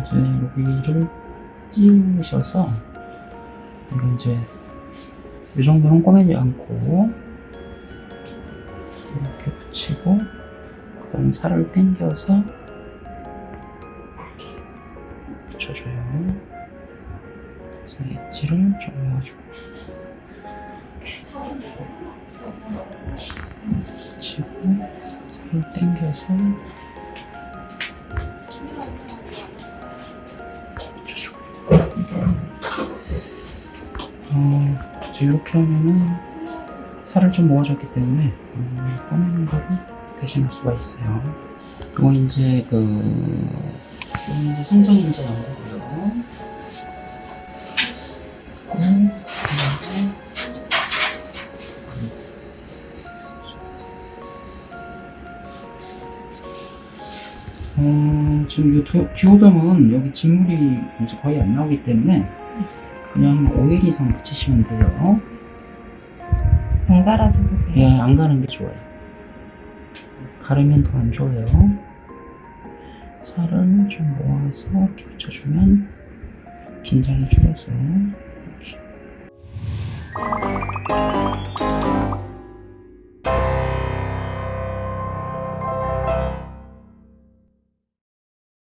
이제 여기를 찌우셔서 이거 이제 이 정도는 꼬매지 않고 이렇게 붙이고 그다음 살을 당겨서 붙여줘요. 그래서 엣지를 좀 모아주고 붙이고 살을 당겨서 어, 이제 이렇게 하면은 살을 좀 모아줬기 때문에 음, 꺼내는 거를 대신할 수가 있어요. 이건 이제 그 이건 이제 성장 인자 연고고요. 음, 그리고 어, 지금 이 두- 듀오덤은 여기 진물이 이제 거의 안 나오기 때문에 그냥 5일 이상 붙이시면 돼요. 안 갈아줘도 돼요? 예, 안 가는 게 좋아요. 가르면 더 안 좋아요. 살은 좀 모아서 이렇게 붙여주면 긴장이 줄어서 이렇게.